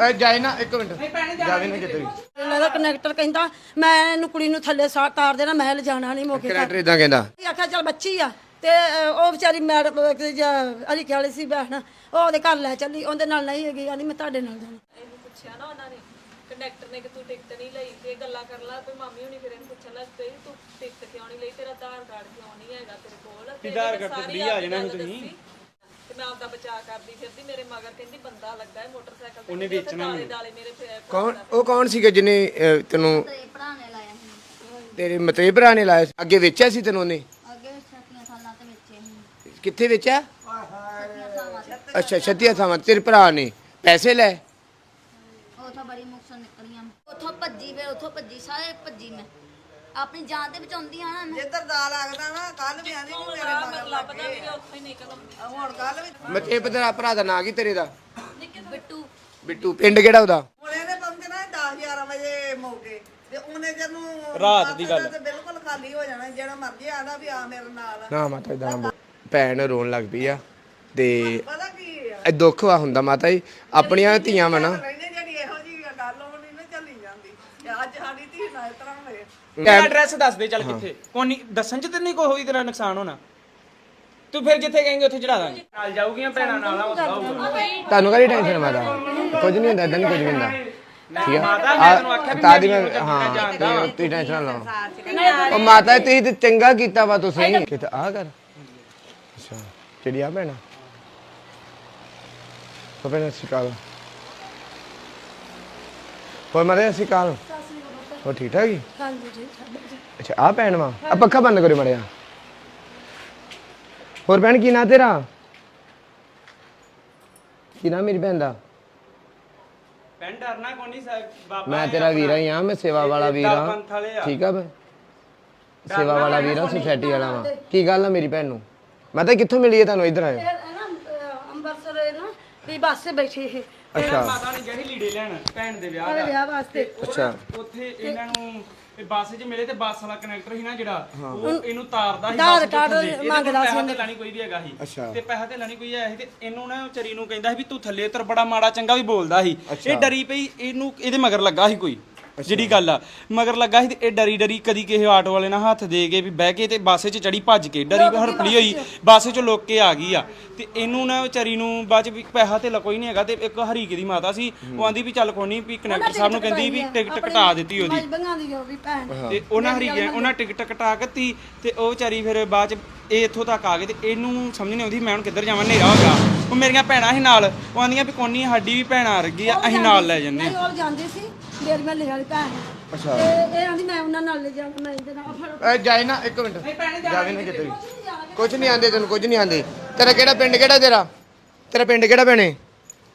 ਏ ਜਾਏ ਨਾ ਇੱਕ ਮਿੰਟ। ਜਾਵੇ ਨਾ ਕਿਤੇ। ਵੀ। ਇਹਨਾਂ ਦਾ ਕਨੈਕਟਰ ਕਹਿੰਦਾ ਮੈਂ ਇਹਨੂੰ ਕੁੜੀ ਨੂੰ ਥੱਲੇ ਸਾ ਤਾਰ ਦੇਣਾ ਮੈਂ ਲਿਜਾਣਾ ਨਹੀਂ ਮੌਕੇ ਕਨੈਕਟਰ ਇਦਾਂ ਕਹਿੰਦਾ। ਤੇ ਆਖਿਆ ਚੱਲ ਬੱਚੀ ਆ ਤੇ ਉਹ ਵਿਚਾਰੀ ਮੈਡਮ ਅਲੀ ਖਿਆਲੀ ਸੀ ਬਹਿਣਾ ਉਹ ਉਹਦੇ ਘਰ ਲੈ ਚੱਲੀ ਉਹਦੇ ਨਾਲ ਨਹੀਂ ਹੈਗੀ ਕਹਿੰਦੀ ਮੈਂ ਤੁਹਾਡੇ ਨਾਲ ਜਾਣਾ। ਇਹਨੂੰ ਪੁੱਛਿਆ ਨਾ ਉਹਨਾਂ ਨੇ ਕੰਡਕਟਰ ਨੇ ਕਿ ਤੂੰ ਟਿਕਟ ਨਹੀਂ ਲਈ ਤੇ ਗੱਲਾਂ ਕਰ ਲਾ ਤੇ ਮਾਮੀ ਹੁਣੀ ਫਿਰ ਇਹਨੂੰ ਪੁੱਛਣ ਲੱਗ ਪਈ ਤੂੰ ਟਿਕਟ ਕਿਉਂ ਨਹੀਂ ਲਈ ਤੇਰਾ ਆਧਾਰ ਕਾਰਡ ਕਿਉਂ ਨਹੀਂ ਹੈਗਾ ਤੇਰੇ ਕੋਲ? ਤੇ ਆਧਾਰ ਕਾਰਡ ਤੇ ਆ ਜਾਣਾ ਤੁਸੀਂ? ਤੇ ਮੈਂ ਆਪਦਾ ਬਚਾਅ ਕਰਦੀ ਫਿਰਦੀ ਮੇਰੇ ਮਗਰ ਕਹਿੰਦੀ ਬੰਦਾ ਲੱਗਾ ਹੈ ਮੋਟਰਸਾਈਕਲ ਤੇ ਉਹਨੇ ਵੇਚਣਾ ਦਾਲੇ ਦਾਲੇ ਮੇਰੇ ਪੈ- ਕੌਣ ਉਹ ਕੌਣ ਸੀਗਾ ਜਿਹਨੇ ਅਹ, ਤੈਨੂੰ ਭਰਾ ਨੇ ਲਾਇਆ ਸੀ। ਤੇਰੇ ਮਤਰੇ ਭਰਾ ਨੇ ਲਾਇਆ ਸੀ? ਅੱਗੇ ਵੇਚਿਆ ਸੀ ਤੈਨੂੰ ਉਹਨੇ? ਅੱਗੇ ਛੱਤੀਆਂ ਸਾਲਾਂ ਤੇ ਵੇਚੇ ਸੀ। ਕਿੱਥੇ ਵੇਚਿਆ? ਅੱਛਾ ਛੱਤੀਆ ਥਾਵਾਂ ਤੇ ਤੇਰੇ ਭਰਾ ਨੇ। ਪੈਸੇ ਲੈ। ਉਥੋਂ ਬੜੀ ਮੁਕਸਰ ਨਿਕਲੀਆਂ। ਉਥੋਂ ਭੱਜੀ ਫਿਰ ਉਥੋਂ ਭੱਜੀ ਸਾਰੇ ਭੱਜੀ ਮੈਂ। ਆਪਣੀ ਜਾਨ ਤੇ ਬਚਾਉਂਦੀ ਆ ਨਾ ਮੈਂ। ਜਿੱਧਰ ਦਾ ਲੱਗਦਾ ਨਾ ਕੱਲ ਵੀ ਆਂਦੀ ਨਹੀਂ ਮੇਰੇ ਮਗਰ ਲੱਭਦਾ ਵੀ ਉੱਥੋਂ ਹੀ ਨਿਕਲ। ਆਉਂਦੀ ਹੁਣ ਕੱਲ ਵੀ ਮਤਰੇ ਤੇਰਾ ਭਰਾ ਦਾ ਨਾਂ ਕੀ ਤੇਰੇ ਦਾ? ਬਿੱਟੂ। ਬਿੱਟੂ ਪਿੰਡ ਕਿਹੜਾ ਉਹਦਾ? ਹੁਣ ਇਹਨੇ ਪਹੁੰਚਣਾ 10 11 ਵਜੇ ਮੌਕੇ। ਤੇ ਉਹਨੇ ਜਦੋਂ ਰਾਤ ਦੀ ਗੱਲ। ਤੇ ਬਿਲਕੁਲ ਖਾਲੀ ਹੋ ਜਾਣਾ ਜਿਹੜਾ ਮਰਜ਼ੀ ਆਦਾ ਵੀ ਆ ਮੇਰੇ ਨਾਲ। ਨਾ ਮਾਤਾ ਨਾ ਬੋਲ। ਭੈਣ ਰੋਣ ਲੱਗ ਪਈ ਆ। ਤੇ ਪਤਾ ਕੀ ਆ? ਇਹ ਦੁੱਖ ਵਾ ਹੁੰਦਾ ਮਾਤਾ ਜੀ। ਆਪਣੀਆਂ ਧੀਆਂ ਵਾ ਨਾ ਰਹਿੰਦੇ ਜਿਹੜੀ ਇਹੋ ਜੀ ਗੱਲ ਉਹ ਨਹੀਂ ਨਾ ਚੱਲੀ ਜਾਂਦੀ ਤੇ ਅੱਜ ਸਾਡੀ ਧੀ ਨਾਲ ਇਸ ਤਰ੍ਹਾਂ ਹੋਏ ਤੇਰਾ ਐਡਰੈਸ ਦੱਸ ਦੇ ਚੱਲ ਕਿੱਥੇ? ਕੋਈ ਨਹੀਂ ਦੱਸਣ ਚ ਤੇ ਨਹੀਂ ਕੋਈ ਹੋਈ ਤੇਰਾ ਨੁਕਸਾਨ ਹੋਣਾ। ਤੂੰ ਫਿਰ ਜਿੱਥੇ ਕहेंगे ਉੱਥੇ ਚੜਾ ਦਾਂਗੇ। ਨਾਲ ਜਾਊਗੀਆਂ ਭੈਣਾਂ ਨਾਲ ਉਹ ਆਊਗਾ ਤੁਹਾਨੂੰ ਕਾਹਦੀ ਟੈਨਸ਼ਨ ਮਾਤਾ? ਕੁਝ ਨਹੀਂ ਹੁੰਦਾ ਇਦਾਂ ਨਹੀਂ ਕੁਝ ਵੀ ਹੁੰਦਾ। ਠੀਕ ਹੈ ਮਾਤਾ ਮੈਂ ਤੈਨੂੰ ਆਖਿਆ ਵੀ ਤਾਂ ਦੀ ਮੈਂ ਹਾਂ ਜਾਣਦਾ। ਤੁਸੀਂ- ਟੈਨਸ਼ਨ ਨਾ ਲਓ। ਉਹ ਮਾਤਾ ਤੁਸੀਂ ਤੇ ਚੰਗਾ ਕੀਤਾ ਵਾ ਤੁਸੀਂ। ਕਿਤੇ ਆ ਕਰ। ਅੱਛਾ ਜਿਹੜੀ ਆ ਭੈਣਾ ਉਹ ਭੈਣਾ ਸਿਕਾਲ ਹੋਰ ਮਾਰੇ ਸਿਕਾਲ ਉਹ ਠੀਕ ਠਾਕ ਹੀ ਹਾਂਜੀ ਜੀ ਅੱਛਾ ਆ ਭੈਣ ਵਾ? ਆ ਪੱਖਾ ਬੰਦ ਕਰਿਓ ਮੜਿਆ ਹੋਰ ਭੈਣ ਕੀ ਨਾਂ ਤੇਰਾ? ਕੀ ਨਾਂ ਮੇਰੀ ਭੈਣ ਦਾ? ਭੈਣ ਡਰਨਾ ਕੋਈ ਨਹੀਂ ਬਾਬਾ ਮੈਂ ਤੇਰਾ ਵੀਰਾ ਹੀ ਆ ਮੈਂ ਸੇਵਾ ਵਾਲਾ ਵੀਰ। ਆ ਪੰਥ ਵਾਲੇ ਆ। ਠੀਕ ਆ ਬਈ ਸੇਵਾ ਵਾਲਾ ਵੀਰ ਆ ਸੁਸਾਇਟੀ ਵਾਲਾ ਵਾ। ਕੀ ਗੱਲ ਆ ਮੇਰੀ ਭੈਣ ਨੂੰ? ਮੈਂ ਤਾਂ ਕਿੱਥੋਂ ਮਿਲੀ ਹੈ ਤੁਹਾਨੂੰ ਇੱਧਰ ਆਇਓ ਇਹ ਨਾ ਅਹ, ਅੰਮ੍ਰਿਤਸਰ ਇਹ ਨਾ ਵੀ ਬੱਸ 'ਤੇ ਬੈਠੇ ਇਹ ਅੱਛਾ। ਮਾਤਾ ਨੇ ਜਿਹੜੀ ਲੀੜੇ ਲੈਣ ਭੈਣ ਦੇ ਵਿਆਹ ਦਾ ਵਿਆਹ ਵਾਸਤੇ। ਅੱਛਾ। ਉੱਥੇ ਇਹਨਾਂ ਨੂੰ ਇਹ ਬੱਸ 'ਚ ਮਿਲੇ ਤੇ ਬੱਸ ਵਾਲਾ ਕਨੈਕਟਰ ਸੀ ਨਾ ਜਿਹੜਾ ਉਹ ਇਹਨੂੰ ਤਾਰਦਾ ਸੀ ਆਧਾਰ ਕਾਰਡ ਮੰਗਦਾ ਸੀ ਪੈਸਾ ਉਹਨੇ। ਨਹੀਂ ਕੋਈ ਵੀ ਹੈਗਾ ਸੀ। ਅੱਛਾ। ਤੇ ਪੈਸਾ ਧੇਲਾ ਨਹੀਂ ਕੋਈ ਆਇਆ ਸੀ ਤੇ ਇਹਨੂੰ ਨਾ ਵਿਚਾਰੀ ਨੂੰ ਕਹਿੰਦਾ ਸੀ ਵੀ ਤੂੰ ਥੱਲੇ ਉਤਰ ਬੜਾ ਮਾੜਾ ਚੰਗਾ ਵੀ ਬੋਲਦਾ ਸੀ। ਇਹ ਡਰੀ ਪਈ ਇਹਨੂੰ ਇਹਦੇ ਮਗਰ ਲੱਗਾ ਸੀ ਕੋਈ। ਜਿਹੜੀ ਗੱਲ ਆ ਮਗਰ ਲੱਗਾ ਸੀ ਤੇ ਇਹ ਡਰੀ ਡਰੀ ਕਦੀ ਕਿਸੇ ਆਟੋ ਵਾਲੇ ਨਾਲ ਹੱਥ ਦੇ ਕੇ ਵੀ ਬਹਿ ਕੇ ਤੇ ਬੱਸ 'ਚ ਚੜੀ ਭੱਜ ਕੇ ਡਰੀ ਹਰਪਲੀ ਹੋਈ ਬੱਸ 'ਚ ਲੁੱਕ ਕੇ ਆ ਗਈ ਆ। ਤੇ ਇਹਨੂੰ ਨਾ ਵਿਚਾਰੀ ਨੂੰ ਬਾਅਦ 'ਚ ਵੀ ਪੈਸਾ ਤੇ ਕੋਈ ਨਹੀਂ ਹੈਗਾ ਤੇ ਇੱਕ ਹਰੀਕੇ ਦੀ ਮਾਤਾ ਸੀ ਉਹ ਆਂਦੀ ਵੀ ਚੱਲ ਕੋਈ ਨਹੀਂ ਵੀ ਕਨੈਕਟਰ ਸਾਹਿਬ ਨੂੰ ਕਹਿੰਦੀ ਵੀ ਟਿਕਟ ਕਟਾ ਦਿੱਤੀ ਉਹਦੀ। ਮਜਬੰਗਾਂ ਦੀ ਉਹ ਵੀ ਭੈਣ। ਤੇ ਉਹਨਾਂ ਹਰੀਕੇ ਉਹਨਾਂ ਟਿਕਟ ਕਟਾ ਦਿੱਤੀ ਤੇ ਉਹ ਵਿਚਾਰੀ ਫਿਰ ਬਾਅਦ ਚ ਇਹ ਇੱਥੋਂ ਤੱਕ ਆ ਗਏ ਤੇ ਇਹਨੂੰ ਸਮਝ ਨਹੀਂ ਆਉਂਦੀ ਮੈਂ ਹੁਣ ਕਿੱਧਰ ਜਾਵਾਂ ਹਨੇਰਾ ਹੋ ਗਿਆ। ਉਹ ਮੇਰੀਆਂ ਭੈਣਾਂ ਸੀ ਨਾਲ ਉਹ ਆਂਦੀਆਂ ਵੀ ਕੋਨੀ ਸਾਡੀ ਵੀ ਭੈਣਾਂ ਆ ਰਹੀ ਆ ਅਸੀਂ ਨਾਲ ਲੈ ਜੰਨੇ ਉਹ ਜਾਂਦੀ ਸੀ। ਮੇਰੀ ਮਹੱਲੇ ਵਾਲੀ ਭੈਣ ਅੱਛਾ। ਤੇ ਇਹ ਆਂਦੀ ਮੈਂ ਉਹਨਾਂ ਨਾਲ ਲੈ ਜਾਣਾ ਮੈਂ ਇਹਦੇ ਨਾਲ ਫਿਰ ਏ ਜਾਏ ਨਾ ਇੱਕ ਮਿੰਟ। ਜਾਵੇ ਨਾ ਕਿਤੇ ਵੀ ਕੁਝ ਨਹੀਂ ਆਂਦੇ ਤੈਨੂੰ ਕੁਝ ਨਹੀਂ ਆਂਦੇ। ਤੇਰਾ ਕਿਹੜਾ ਪਿੰਡ ਕਿਹੜਾ ਤੇਰਾ? ਤੇਰਾ ਪਿੰਡ ਕਿਹੜਾ ਭੈਣੇ?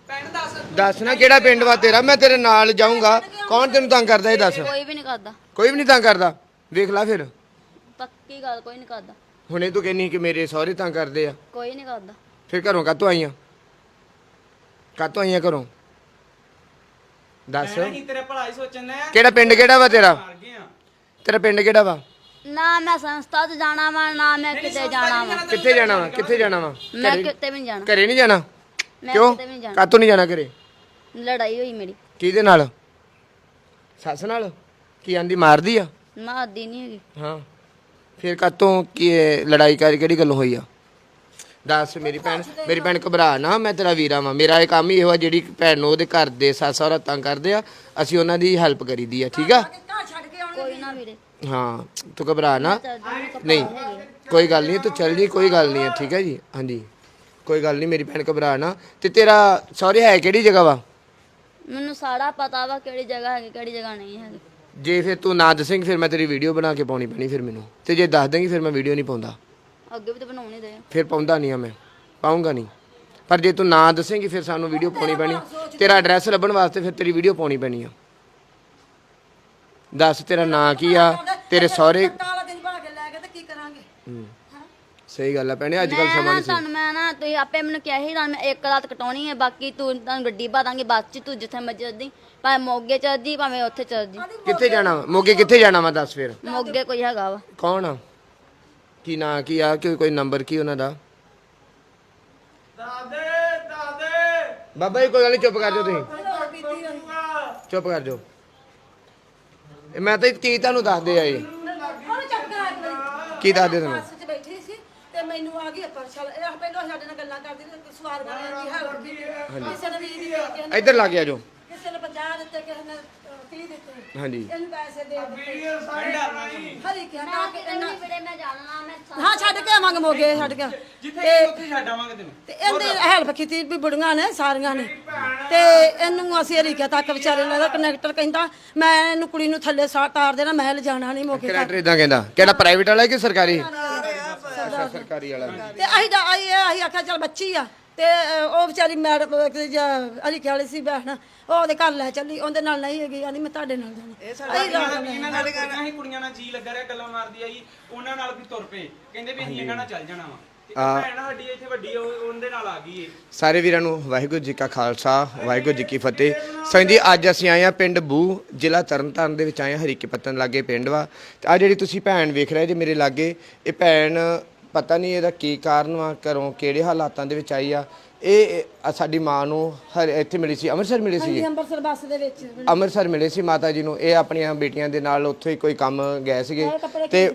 ਭੈਣ ਦੱਸ। ਦੱਸ ਨਾ ਕਿਹੜਾ ਪਿੰਡ ਵਾ ਤੇਰਾ ਮੈਂ ਤੇਰੇ ਨਾਲ ਜਾਊਂਗਾ। ਕੌਣ ਤੈਨੂੰ ਤੰਗ ਕਰਦਾ ਇਹ ਦੱਸ? ਕੋਈ ਵੀ ਨਹੀਂ ਕਰਦਾ। ਕੋਈ ਵੀ ਨਹੀਂ ਤੰਗ ਕਰਦਾ। ਵੇਖ ਲੈ ਫਿਰ। ਪੱਕੀ ਗੱਲ ਕੋਈ ਨਹੀਂ ਕਰਦਾ। ਹੁਣੇ ਤੂੰ ਕਹਿੰਨੀ ਕਿ ਮੇਰੇ ਸਹੁਰੇ ਤੰਗ ਕਰਦੇ ਆ। ਕੋਈ ਨਹੀਂ ਕਰਦਾ। ਫਿਰ ਘਰੋਂ ਕਾਤੋਂ ਆਈਆਂ? ਕਾਤੋਂ ਆਈਆਂ ਘਰੋਂ? ਦੱਸ। ਮੈਂ ਕੀ ਤੇਰੇ ਭਲਾ ਹੀ ਸੋਚਣ ਕਿਹੜਾ ਪਿੰਡ ਕਿਹੜਾ ਵਾ ਤੇਰਾ? ਮਾਰ ਗਏ ਆ। ਤੇਰਾ ਪਿੰਡ ਕਿਹੜਾ ਵਾ? ਨਾ ਮੈਂ ਸੰਸਥਾ 'ਚ ਜਾਣਾ ਵਾ ਨਾ ਮੈਂ ਕਿਤੇ ਜਾਣਾ ਵਾ। ਕਿੱਥੇ ਜਾਣਾ ਵਾ? ਕਿੱਥੇ ਜਾਣਾ ਵਾ? ਮੈਂ ਕਿਤੇ ਵੀ ਨਹੀਂ ਜਾਣਾ। ਘਰੇ ਨਹੀਂ ਜਾਣਾ? ਮੈਂ ਕਿਉਂ? ਕਿਤੇ ਵੀ ਨਹੀਂ ਜਾਣਾ। ਕਾਤੋਂ ਨਹੀਂ ਜਾਣਾ ਘਰੇ? ਲੜਾਈ ਹੋਈ ਮੇਰੀ। ਕਿਹਦੇ ਨਾਲ? ਸੱਸ ਨਾਲ? ਕੀ ਆਂਦੀ ਮਾਰਦੀ ਆ? ਮੈਂ ਆਦੀ ਨਹੀਂ ਹੈਗੀ। ਹਾਂ। ਫਿਰ ਕਾਤੋਂ ਕੀ ਇਹ ਲੜਾਈ ਕਰ ਕਿਹੜੀ ਗੱਲ ਹੋਈ ਆ? ਦੱਸ ਮੇਰੀ ਭੈਣ ਮੇਰੀ ਭੈਣ ਘਬਰਾ ਨਾ ਮੈਂ ਤੇਰਾ ਵੀਰਾ ਵਾਂ। ਮੇਰਾ ਇਹ ਕੰਮ ਹੀ ਇਹੋ ਆ ਜਿਹੜੀ ਭੈਣ ਨੂੰ ਉਹਦੇ ਘਰ ਦੇ ਸੱਸ ਸਹੁਰਾ ਤੰਗ ਕਰਦੇ ਆ ਅਸੀਂ ਉਹਨਾਂ ਦੀ ਹੈਲਪ ਕਰੀਦੀ ਆ ਠੀਕ ਆ? ਘਰ ਛੱਡ ਕੇ ਆਉਣੇ ਕੋਈ ਨਾ ਵੀਰੇ। ਹਾਂ ਤੂੰ ਘਬਰਾ ਨਾ। ਨਹੀਂ। ਕੋਈ ਗੱਲ ਨਹੀਂ ਤੂੰ ਚੱਲ ਜੀ ਕੋਈ ਗੱਲ ਨਹੀਂ ਹੈ ਠੀਕ ਹੈ ਜੀ? ਹਾਂਜੀ। ਕੋਈ ਗੱਲ ਨਹੀਂ ਮੇਰੀ ਭੈਣ ਘਬਰਾ ਨਾ। ਤੇ ਤੇਰਾ ਸਹੁਰੇ ਹੈ ਕਿਹੜੀ ਜਗ੍ਹਾ ਵਾ? ਮੈਨੂੰ ਸਾਰਾ ਪਤਾ ਵਾ ਕਿਹੜੀ ਜਗ੍ਹਾ ਹੈਗੀ ਕਿਹੜੀ ਜਗ੍ਹਾ ਨਹੀਂ ਹੈਗੀ। ਜੇ ਫਿਰ ਤੂੰ ਨਾ ਦੱਸੇਂਗੀ ਫਿਰ ਮੈਂ ਤੇਰੀ ਵੀਡੀਓ ਬਣਾ ਕੇ ਪਾਉਣੀ ਪੈਣੀ ਫਿਰ ਮੈਨੂੰ। ਤੇ ਜੇ ਦੱਸ ਦੇਂਗੀ ਫਿਰ ਮੈਂ ਵੀਡੀਓ ਨਹੀਂ ਪਾਉਂਦਾ। ਅੱਗੇ ਵੀ ਤਾਂ ਬਣਾਉਣੀ ਦੇ ਫਿਰ ਪਾਉਂਦਾ ਨਹੀਂ ਆ ਮੈਂ ਪਾਉਂਗਾ ਨਹੀਂ। ਪਰ ਜੇ ਤੂੰ ਨਾ ਦੱਸੇਂਗੀ ਫਿਰ ਸਾਨੂੰ ਵੀਡੀਓ ਪਾਉਣੀ ਪੈਣੀ। ਤੇਰਾ ਐਡਰੈਸ ਲੱਭਣ ਵਾਸਤੇ ਫਿਰ ਤੇਰੀ ਵੀਡੀਓ ਪਾਉਣੀ ਪੈਣੀ ਆ। ਦੱਸ ਤੇਰਾ ਨਾਂ ਕੀ ਆ ਤੇਰੇ ਸਹੁਰੇ ਕਾਲਾ ਦਿਨ ਬਣਾ ਕੇ ਲੈ ਕੇ ਤੇ ਕੀ ਕਰਾਂਗੇ? ਸਹੀ ਗੱਲ ਆ ਭੈਣੇ ਅੱਜ ਕੱਲ ਸਮਾਂ ਨਹੀਂ ਸਹੀ ਤੁਹਾਨੂੰ ਮੈਂ ਨਾ ਤੁਸੀਂ ਆਪੇ ਮੈਨੂੰ ਕਿਹਾ ਸੀ ਤੁਹਾਨੂੰ ਮੈਂ ਇੱਕ ਰਾਤ ਕਟਾਉਣੀ ਹੈ ਬਾਕੀ ਤੂੰ ਤੁਹਾਨੂੰ ਗੱਡੀ ਪਾ ਦਾਂਗੇ ਬੱਸ 'ਚ ਤੂੰ ਜਿੱਥੇ ਮਰਜ਼ੀ ਚੱਲਦੀ ਭਾਵੇਂ ਮੋਗੇ ਚੱਲਦੀ ਭਾਵੇਂ ਉੱਥੇ ਚੱਲਦੀ। ਕਿੱਥੇ ਜਾਣਾ ਵਾ? ਮੋਗੇ ਕਿੱਥੇ ਜਾਣਾ ਵਾ ਦੱਸ ਫਿਰ? ਮੋਗੇ ਕੋਈ ਹੈਗਾ ਵਾ। ਕੌਣ ਆ? ਕੀ ਨਾਂ ਕੀ ਆ? ਕਿ ਕੋਈ ਨੰਬਰ ਕੀ ਉਹਨਾਂ ਦਾ? ਦਾਦੇ ਦਾਦੇ! ਬਾਬਾ ਜੀ ਕੋਈ ਗੱਲ ਨਹੀਂ ਚੁੱਪ ਕਰ ਜਾਓ ਤੁਸੀਂ। ਚੁੱਪ ਕਰ ਜਾਓ। ਇਹ ਮੈਂ ਤਾਂ ਕੀ ਤੁਹਾਨੂੰ ਦੱਸਦੇ ਆ ਇਹ? ਉਹਨੂੰ ਚੱਕ ਕੇ ਦੱਸਦੇ ਤੁਹਾਨੂੰ? ਬੱਸ 'ਚ ਬੈਠੀ ਸੀ ਤੇ ਮੈਨੂੰ ਆ ਗਈ ਪਰਛਲ ਇਹ ਪਹਿਲਾਂ ਸਾਡੇ ਨਾਲ ਗੱਲਾਂ ਕਰਦੀ ਤੇ ਸਵਾਰ ਬਣਿਆ ਦੀ ਹੈਲਪ ਕੀਤੀ ਕਿਸੇ ਨੇ ਵੀ ਦੀ ਕਿਸੇ ਨੇ ਇੱਧਰ ਲੱਗ ਗਿਆ ਜੋ। ਕਿਸੇ ਨੇ 50 ਦਿੱਤੇ ਕਿਸੇ ਨੇ 30 ਦਿੱਤੇ ਹਾਂਜੀ। ਇਹਨੂੰ ਪੈਸੇ ਦੇ ਦਿੱਤੇ। ਹਰੀ ਕਿਹਾ ਮੈਂ ਨਾ ਤੇ ਕਹਿੰਦੀ ਵੀਰੇ ਮੈਂ ਜਾਣਾ ਮੈਂ ਸਾ- ਹਾਂ ਛੱਡ ਕੇ ਆਵਾਂਗੇ ਮੋਗੇ ਛੱਡ ਕੇ ਜਿੱਥੇ ਤੇ ਉੱਥੇ ਛੱਡ ਆਵਾਂਗੇ ਤੈਨੂੰ। ਤੇ ਇਹਨੇ ਹੈਲਪ ਕੀਤੀ ਵੀ ਬੁੜੀਆਂ ਨੇ ਸਾਰੀਆਂ ਨੇ। ਤੇ ਇਹਨੂੰ ਅਸੀਂ ਹਰੀਕਿਆ ਤੱਕ ਵਿਚਾਰੇ ਦਾ ਕਨੈਕਟਰ ਕਹਿੰਦਾ ਮੈਂ ਇਹਨੂੰ ਕੁੜੀ ਨੂੰ ਥੱਲੇ ਤਾਰ ਦੇਣਾ ਮੈਂ ਲਿਜਾਣਾ ਨਹੀਂ ਮੋਗੇ ਤੱਕ। ਕਨੈਕਟਰ ਇਦਾਂ ਕਹਿੰਦਾ। ਕਿਹੜਾ ਪ੍ਰਾਈਵੇਟ ਵਾਲਾ ਹੈ ਕਿ ਸਰਕਾਰੀ? ਅੱਛਾ ਸਰਕਾਰੀ ਵਾਲਾ। ਤੇ ਅਸੀਂ ਤਾਂ ਅਸੀਂ ਅਸੀਂ ਆਖਿਆ ਚੱਲ ਬੱਚੀ ਆ। ਤੇ ਅਹ, ਉਹ ਵਿਚਾਰੀ ਮੈਡਮ ਹਰੀਕੇ ਵਾਲੀ ਸੀ ਬਹਿਣ ਉਹ ਉਹਦੇ ਘਰ ਲੈ ਚੱਲੀ ਉਹਦੇ ਨਾਲ ਨਹੀਂ ਹੈਗੀ ਕਹਿੰਦੀ ਮੈਂ ਤੁਹਾਡੇ ਨਾਲ ਜਾਣਾ। ਰਾਤ ਨੂੰ ਇਹਨਾਂ ਨਾਲ ਅਸੀਂ ਕੁੜੀਆਂ ਨਾਲ ਜੀ ਲੱਗਾ ਰਿਹਾ ਗੱਲਾਂ ਮਾਰਦੀ ਆਈ ਉਹਨਾਂ ਨਾਲ ਵੀ ਤੁਰ ਪਏ ਕਹਿੰਦੇ ਵੀ ਅਸੀਂ ਇਹਨਾਂ ਨਾਲ ਚੱਲ ਜਾਣਾ ਵਾ। ਤੇ ਇੱਕ ਆ- ਭੈਣ ਸਾਡੀ ਇੱਥੇ ਵੱਡੀ ਆ, ਉਹ- ਉਹਦੇ ਨਾਲ ਆ ਗਈ ਏ। ਸਾਰੇ ਵੀਰਾਂ ਨੂੰ ਵਾਹਿਗੁਰੂ ਜੀ ਕਾ ਖਾਲਸਾ ਵਾਹਿਗੁਰੂ ਜੀ ਕੀ ਫਤਿਹ। ਸੰਗ ਜੀ ਅੱਜ ਅਸੀਂ ਆਏ ਆ ਪਿੰਡ ਬੂ ਜ਼ਿਲ੍ਹਾ ਤਰਨਤਾਰਨ ਦੇ ਵਿੱਚ ਆਏ ਹਰੀਕੇ ਪੱਤਨ ਲਾਗੇ ਪਿੰਡ ਵਾ। ਤੇ ਆ ਜਿਹੜੀ ਤੁਸੀਂ ਭੈਣ ਵੇਖ ਰਹੇ ਜੇ ਮੇਰੇ ਲਾਗੇ ਇਹ ਭੈਣ ਪਤਾ ਨਹੀਂ ਇਹਦਾ ਕੀ ਕਾਰਨ ਵਾ ਘਰੋਂ ਕਿਹੜੇ ਹਾਲਾਤਾਂ ਦੇ ਵਿੱਚ ਆਈ ਆ। ਇਹ ਸਾਡੀ ਮਾਂ ਨੂੰ ਹਰ ਇੱਥੇ ਮਿਲੀ ਸੀ ਅੰਮ੍ਰਿਤਸਰ ਮਿਲੀ ਸੀ ਅੰਬਰਸਰ ਬੱਸ ਦੇ ਵਿੱਚ। ਅੰਮ੍ਰਿਤਸਰ ਮਿਲੇ ਸੀ ਮਾਤਾ ਜੀ ਨੂੰ। ਇਹ ਆਪਣੀਆਂ ਬੇਟੀਆਂ ਦੇ ਨਾਲ ਉੱਥੇ ਹੀ ਕੋਈ ਕੰਮ ਗਏ ਸੀਗੇ ਕੱਪੜੇ ਤੇ।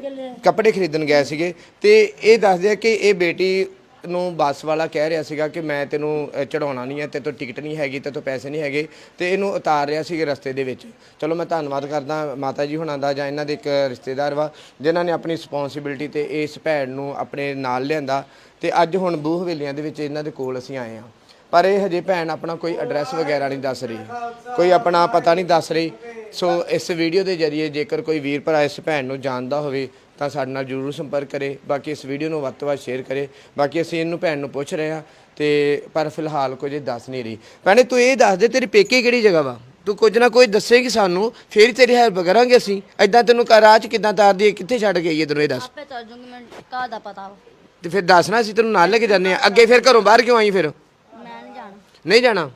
ਕੱਪੜੇ ਖਰੀਦਣ ਗਏ ਸੀਗੇ। ਤੇ ਇਹ ਦੱਸਦੇ ਆ ਕਿ ਇਹ ਬੇਟੀ ਨੂੰ ਬੱਸ ਵਾਲਾ ਕਹਿ ਰਿਹਾ ਸੀਗਾ ਕਿ ਮੈਂ ਤੈਨੂੰ ਅ, ਚੜਾਉਣਾ ਨਹੀਂ ਹੈ ਤੇ ਤੋਂ ਟਿਕਟ ਨਹੀਂ ਹੈਗੀ ਤੇ ਤੋਂ ਪੈਸੇ ਨਹੀਂ ਹੈਗੇ ਤੇ ਇਹਨੂੰ ਉਤਾਰ ਰਿਹਾ ਸੀ ਰਸਤੇ ਦੇ ਵਿੱਚ। ਚਲੋ ਮੈਂ ਧੰਨਵਾਦ ਕਰਦਾ ਮਾਤਾ ਜੀ ਹੁਣਾਂ ਦਾ ਜਾਂ ਇਹਨਾਂ ਦੇ ਇੱਕ ਰਿਸ਼ਤੇਦਾਰ ਵਾ ਜਿਨ੍ਹਾਂ ਨੇ ਆਪਣੀ ਰਿਸਪੌਂਸਿਬਿਲਟੀ ਤੇ ਇਸ ਭੈਣ ਨੂੰ ਆਪਣੇ ਨਾਲ ਲਿਆਂਦਾ ਤੇ ਅੱਜ ਹੁਣ ਬੂਹ ਹਵੇਲੀਆਂ ਦੇ ਵਿੱਚ ਇਹਨਾਂ ਦੇ ਕੋਲ ਅਸੀਂ ਆਏ ਹਾਂ। ਪਰ ਇਹ ਹਜੇ ਭੈਣ ਆਪਣਾ ਕੋਈ ਐਡਰੈਸ ਵਗੈਰਾ ਨਹੀਂ ਦੱਸ ਰਹੀ। ਕੋਈ ਆਪਣਾ ਪਤਾ ਨਹੀਂ ਦੱਸ ਰਹੀ। ਸੋ ਇਸ ਵੀਡੀਓ ਦੇ ਜ਼ਰੀਏ ਜੇਕਰ ਕੋਈ ਵੀਰ ਭਰਾ ਇਸ ਭੈਣ ਨੂੰ ਜਾਣਦਾ ਹੋਵੇ ਤਾਂ ਸਾਡੇ ਨਾਲ ਜਰੂਰ ਸੰਪਰਕ ਕਰੇ। ਬਾਕੀ ਇਸ ਵੀਡੀਓ ਨੂੰ ਵੱਧ ਤੋਂ ਵੱਧ ਸ਼ੇਅਰ ਕਰੇ। ਬਾਕੀ ਅਸੀਂ ਇਹਨੂੰ ਭੈਣ ਨੂੰ ਪੁੱਛ ਰਹੇ ਹਾਂ ਤੇ ਪਰ ਫਿਲਹਾਲ ਕੁਝ ਦੱਸ ਨਹੀਂ ਰਹੀ। ਭੈਣੇ ਤੂੰ ਇਹ ਦੱਸ ਦੇ ਤੇਰੀ ਪੇਕੇ ਕਿਹੜੀ ਜਗ੍ਹਾ ਵਾ? ਤੂੰ ਕੁਝ ਨਾ ਕੁਝ ਦੱਸੇਗੀ ਸਾਨੂੰ ਫੇਰ ਹੀ ਤੇਰੀ ਹੈਲਪ ਕਰਾਂਗੇ ਅਸੀਂ। ਐਦਾਂ ਤੈਨੂੰ ਘਰ ਚ ਕਿੱਦਾਂ ਤਾਰਦੀ ਹੈ ਕਿੱਥੇ ਛੱਡ ਕੇ ਆਈਏ ਤੈਨੂੰ ਇਹ ਦੱਸ। ਆਪੇ ਚੱਲ ਜੂੰਗੀ ਮੈਨੂੰ ਘਰ ਦਾ ਪਤਾ ਵਾ। ਤੇ ਫਿਰ ਦੱਸਣਾ ਅਸੀਂ ਤੈਨੂੰ ਨਾਲ ਲੈ ਕੇ ਜਾਂਦੇ ਆ ਅੱਗੇ ਫਿਰ ਘਰੋਂ ਬਾਹਰ ਕਿਉਂ ਆਈ ਫਿਰ? ਮੈਂ ਨਹੀਂ ਜਾਣਾ। ਨਹੀਂ ਜਾਣਾ?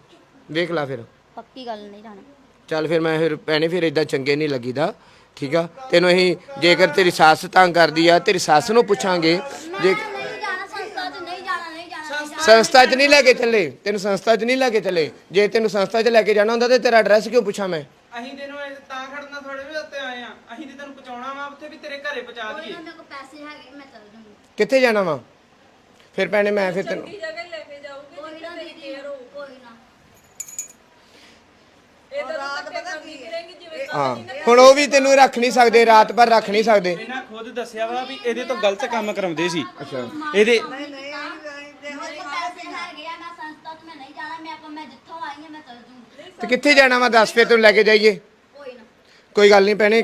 ਵੇਖ ਲੈ ਫਿਰ। ਪੱਕੀ ਗੱਲ ਨਹੀਂ ਜਾਣਾ। ਚੱਲ ਫਿਰ ਮੈਂ ਫਿਰ ਭੈਣੇ ਫਿਰ ਇਦਾਂ ਚੰਗੇ ਨਹੀਂ ਲੱਗੀਦਾ। ਠੀਕ ਆ? ਤੈਨੂੰ ਅਸੀਂ ਜੇਕਰ ਤੇਰੀ ਸੱਸ ਤੰਗ ਕਰਦੀ ਆ ਤੇਰੀ ਸੱਸ ਨੂੰ ਪੁੱਛਾਂਗੇ ਜੇ ਮੈਂ ਨਹੀਂ ਜਾਣਾ ਸੰਸਥਾ 'ਚ ਨਹੀਂ ਲੈ ਕੇ ਚੱਲੇ। ਤੈਨੂੰ ਸੰਸਥਾ 'ਚ ਨਹੀਂ ਲੈ ਕੇ ਚੱਲੇ। ਜੇ ਤੈਨੂੰ ਸੰਸਥਾ 'ਚ ਲੈ ਕੇ ਜਾਣਾ ਹੁੰਦਾ ਤੇ ਤੇਰਾ ਐਡਰੈਸ ਕਿਉਂ ਪੁੱਛਾਂ ਮੈਂ? ਅਸੀਂ ਤੈਨੂੰ ਇਹ ਤਾਂ ਖੜਨਾ ਥੋੜੇ ਵੀ ਉੱਤੇ ਆਏ ਆ। ਅਸੀਂ ਤੇ ਤੈਨੂੰ ਪਹੁੰਚਾਉਣਾ ਵਾ ਉੱਥੇ ਵੀ ਤੇਰੇ ਘਰੇ ਪਹੁੰਚਾ ਕੋਈ ਦਈਏ। ਨਾ ਮੇਰੇ ਕੋਲ ਪੈਸੇ ਹੈਗੇ ਮੈਂ ਚੱਲ ਜੂੰਗੀ ਕਿੱਥੇ ਜਾਣਾ ਵਾ? ਫਿਰ ਭੈਣੇ ਮੈਂ ਫਿਰ ਤੈਨੂੰ ਕੀ ਜਗ੍ਹਾ ਲੈ ਕੇ ਜਾਊਗੀ ਕੋਈ ਨਾ ਦੀਦੀ। ਕੋਈ ਨਾ ਇਹ ਤਾਂ ਤੱਕ ਕਰਦੀ ਫਿਰੇਂਗੀ ਜਿਵੇਂ ਹਾਂ। ਹੁਣ ਉਹ ਵੀ ਤੈਨੂੰ ਰੱਖ ਨਹੀਂ ਸਕਦੇ ਰਾਤ ਭਰ ਰੱਖ ਨਹੀਂ ਸਕਦੇ। ਇਹਨਾਂ ਖੁਦ ਦੱਸਿਆ ਵਾ ਵੀ ਇਹਦੇ ਤੋਂ ਗਲਤ ਕੰਮ ਕਰਾਉਂਦੇ ਸੀ। ਅੱਛਾ। ਇਹਦੇ ਤੇ ਕਿੱਥੇ ਜਾਣਾ ਵਾ? ਦੱਸ ਫਿਰ ਤੈਨੂੰ ਲੈ ਕੇ ਜਾਈਏ। ਕੋਈ ਨਾ। ਕੋਈ ਗੱਲ ਨਹੀਂ ਭੈਣੇ।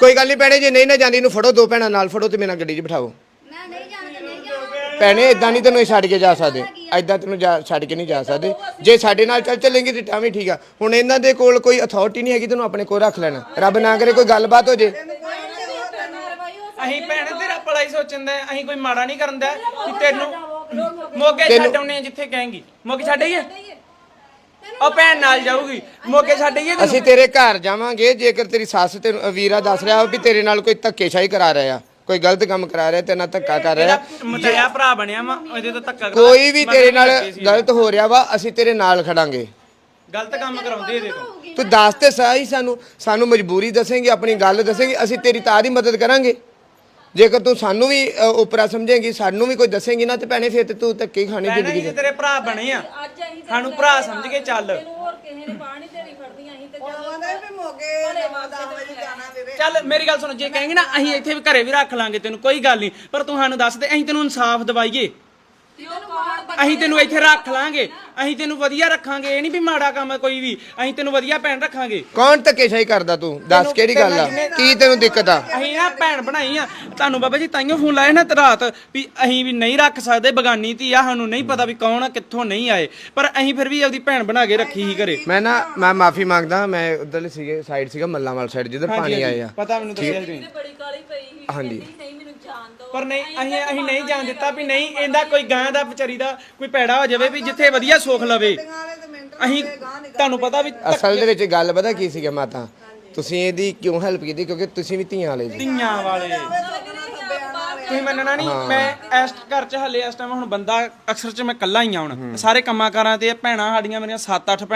ਕੋਈ ਗੱਲ ਨਹੀਂ ਭੈਣੇ ਜੇ ਨਹੀਂ ਨਾ ਜਾਂਦੀ ਇਹਨੂੰ ਫੜੋ ਦੋ ਭੈਣਾਂ ਨਾਲ ਫੜੋ ਤੇ ਮੇਰੇ ਨਾਲ ਗੱਡੀ 'ਚ ਬਿਠਾਓ। ਮੈਂ ਨਹੀਂ ਜਾਣਾ ਤੇ ਨਹੀਂ ਜਾਣਾ। ਭੈਣੇ ਇਦਾਂ ਨਹੀਂ ਤੈਨੂੰ ਇਹ ਛੱਡ ਕੇ ਜਾ ਸਕਦੇ। ਇਦਾਂ ਤੈਨੂੰ ਜਾ ਛੱਡ ਕੇ ਨਹੀਂ ਜਾ ਸਕਦੇ। ਜੇ ਸਾਡੇ ਨਾਲ ਚੱਲ ਚੱਲੇਂਗੇ ਤੇ ਤਾਂ ਵੀ ਠੀਕ ਆ। ਹੁਣ ਇਹਨਾਂ ਦੇ ਕੋਲ ਕੋਈ ਅਥਾਰਟੀ ਨਹੀਂ ਹੈਗੀ ਤੈਨੂੰ ਆਪਣੇ ਕੋਲ ਰੱਖ ਲੈਣਾ। ਰੱਬ ਨਾ ਕਰੇ ਕੋਈ ਗੱਲਬਾਤ ਹੋ ਜੇ। ਅਸੀਂ ਭੈਣ ਤੇਰਾ ਭਲਾ ਹੀ ਸੋਚਣ ਦਾ ਅਸੀਂ ਕੋਈ ਮਾੜਾ ਨਹੀਂ ਕਰਨ ਦਾ ਕਿ ਤੈਨੂੰ ਮੋਗੇ ਛੱਡ ਆਉਣੇ ਆ ਜਿੱਥੇ ਕਹੇਂਗੀ। ਮੋਗੇ ਛੱਡ ਆਈਏ? ਉਹ ਭੈਣ ਨਾਲ ਜਾਊਗੀ। ਮੋਗੇ ਛੱਡ ਆਈਏ ਤੈਨੂੰ? ਅਸੀਂ ਤੇਰੇ ਘਰ ਜਾਵਾਂਗੇ। ਜੇਕਰ ਤੇਰੀ ਸੱਸ ਤੈਨੂੰ ਵੀਰਾ ਦੱਸ ਰਿਹਾ ਵੀ ਤੇਰੇ ਨਾਲ ਕੋਈ ਧੱਕੇਸ਼ਾਹੀ ਕਰਾ ਰਿਹਾ। ਕੋਈ ਗਲਤ ਕੰਮ ਕਰਾ ਰਿਹਾ ਤੇਰੇ ਨਾਲ ਧੱਕਾ ਕਰ ਰਿਹਾ। ਮਤਿਆ ਭਰਾ ਬਣਿਆ ਵਾ ਉਹਦੇ ਤੋਂ ਧੱਕਾ ਕਰਾ- ਕੋਈ ਵੀ ਤੇਰੇ ਨਾਲ। ਗਲਤ ਹੋ ਰਿਹਾ ਵਾ ਅਸੀਂ ਤੇਰੇ ਨਾਲ ਖੜਾਂਗੇ। ਗਲਤ ਕੰਮ ਕਰਾਉਂਦੇ ਇਹਦੇ ਤੋਂ। ਤੂੰ ਦੱਸ ਤੇ ਸਹੀ ਸਾਨੂੰ ਸਾਨੂੰ ਮਜਬੂਰੀ ਦੱਸੇਂਗੀ ਆਪਣੀ ਗੱਲ ਦੱਸੇਂਗੀ ਅਸੀਂ ਤੇਰੀ ਤਾਂ ਦੀ ਮਦਦ ਕਰਾਂਗੇ। ਜੇਕਰ ਤੂੰ ਸਾਨੂੰ ਵੀ ਅ, ਉਪਰਾ ਸਮਝੇਂਗੀ ਸਾਨੂੰ ਵੀ ਕੋਈ ਦੱਸੇਂਗੀ ਨਾ ਤੇ ਭੈਣੇ ਫਿਰ ਤੇ ਤੂੰ ਧੱਕੇ ਹੀ ਖਾਣੀ ਭੈਣ ਜ਼ਿੰਦਗੀ 'ਚ ਤੇਰੇ ਭਰਾ ਬਣੇ ਆ। ਅੱਜ ਅਸੀਂ ਤੇ ਸਾਨੂੰ ਭਰਾ ਸਮਝ ਕੇ ਚੱਲ। ਤੈਨੂੰ ਹੋਰ ਕਿਸੇ ਨੇ ਪਾਣੀ ਤੇਰੀ ਫੜਦੀਆਂ ਅਸੀਂ ਤੇ ਚੱਲ ਉਹਦੇ ਵੀ ਮੋਗੇ 10 ਵਜੇ ਚੱਲ ਮੇਰੀ ਗੱਲ ਸੁਣ ਜੇ ਕਹੇਂਗੇ ਨਾ ਅਸੀਂ ਇੱਥੇ ਵੀ ਘਰੇ ਵੀ ਰੱਖ ਲਾਂਗੇ ਤੈਨੂੰ ਕੋਈ ਗੱਲ ਨਹੀਂ। ਪਰ ਤੂੰ ਸਾਨੂੰ ਦੱਸ ਦੇ ਅਸੀਂ ਤੈਨੂੰ ਇਨਸਾਫ ਦਵਾਈਏ। ਅਸੀਂ ਤੈਨੂੰ ਇੱਥੇ ਰੱਖ ਲਾਂਗੇ। ਅਸੀਂ ਤੈਨੂੰ ਵਧੀਆ ਰੱਖਾਂਗੇ ਇਹ ਨਹੀਂ ਵੀ ਮਾੜਾ ਕੰਮ ਹੈ ਕੋਈ ਵੀ ਅਸੀਂ ਤੈਨੂੰ ਵਧੀਆ ਭੈਣ ਰੱਖਾਂਗੇ। ਕੌਣ ਧੱਕੇਸ਼ਾਹੀ ਕਰਦਾ ਤੂੰ? ਦੱਸ ਕਿਹੜੀ ਗੱਲ ਆ? ਕੀ ਤੈਨੂੰ ਦਿੱਕਤ ਆ? ਅਸੀਂ ਨਾ ਭੈਣ ਬਣਾਈ ਆ। ਤੁਹਾਨੂੰ ਬਾਬਾ ਜੀ ਤਾਈਓ ਫੋਨ ਲਾਇਆ ਨਾ ਤੇ ਰਾਤ ਵੀ ਅਸੀਂ ਵੀ ਨਹੀਂ ਰੱਖ ਸਕਦੇ ਬਗਾਨੀ ਧੀ ਆ ਸਾਨੂੰ ਨਹੀਂ ਪਤਾ ਵੀ ਕੌਣ ਆ ਕਿੱਥੋਂ ਨਹੀਂ ਆਏ। ਪਰ ਅਸੀਂ ਫਿਰ ਵੀ ਆਪਦੀ ਭੈਣ ਬਣਾ ਕੇ ਰੱਖੀ ਸੀ ਘਰੇ। ਮੈਂ ਨਾ ਮੈਂ ਮਾਫੀ ਮੰਗਦਾ ਮੈਂ ਉਧਰਲੇ ਸੀਗੇ ਸਾਈਡ ਸੀਗਾ ਮੱਲਾਂਵਾਲ ਸਾਈਡ ਜਿੱਧਰ ਪਾਣੀ ਆਇਆ ਪਤਾ ਮੈਨੂੰ ਦੱਸਿਆ ਤੇ ਬੜੀ ਕਾਲੀ ਪਈ ਸੀ ਹਾਂਜੀ। ਨਹੀਂ ਮੈਨੂੰ ਜਾਣ ਦੋ ਪਰ ਨਹੀਂ ਅਸੀਂ ਅਸੀਂ ਨਹੀਂ ਜਾਣ ਦਿੱਤਾ ਵੀ ਨਹੀਂ ਇਹਦਾ ਕੋਈ ਗਾਂ ਦਾ ਵਿਚਾਰੀ ਦਾ ਕੋਈ ਪੈੜਾ ਹੋ ਜਾਵੇ ਵੀ ਜਿੱਥੇ ਵਧੀਆ ਸੁੱਖ ਲਵੇ। ਅਸੀਂ ਤੁਹਾਨੂੰ ਪਤਾ ਵੀ ਅਸਲ ਦੇ ਵਿੱਚ ਗੱਲ ਪਤਾ ਕੀ ਸੀਗਾ ਮਾਤਾ? ਤੁਸੀਂ ਇਹਦੀ ਕਿਉਂ ਹੈਲਪ ਕੀਤੀ? ਕਿਉਂਕਿ ਤੁਸੀਂ ਵੀ ਧੀਆਂ ਵਾਲੇ ਜੀ। ਧੀਆਂ ਵਾਲੇ। ਤੁਸੀਂ ਮੰਨਣਾ ਨਹੀਂ ਮੈਂ ਇਸ ਘਰ 'ਚ ਹਲੇ ਇਸ ਟਾਈਮ ਹੁਣ ਬੰਦਾ ਅਕਸਰ 'ਚ ਮੈਂ ਇਕੱਲਾ ਹੀ ਆ ਹੁਣ। ਸਾਰੇ ਕੰਮਾਂ ਕਾਰਾਂ ਤੇ ਇਹ ਭੈਣਾਂ ਸਾਡੀਆਂ ਮੇਰੀਆਂ 7-8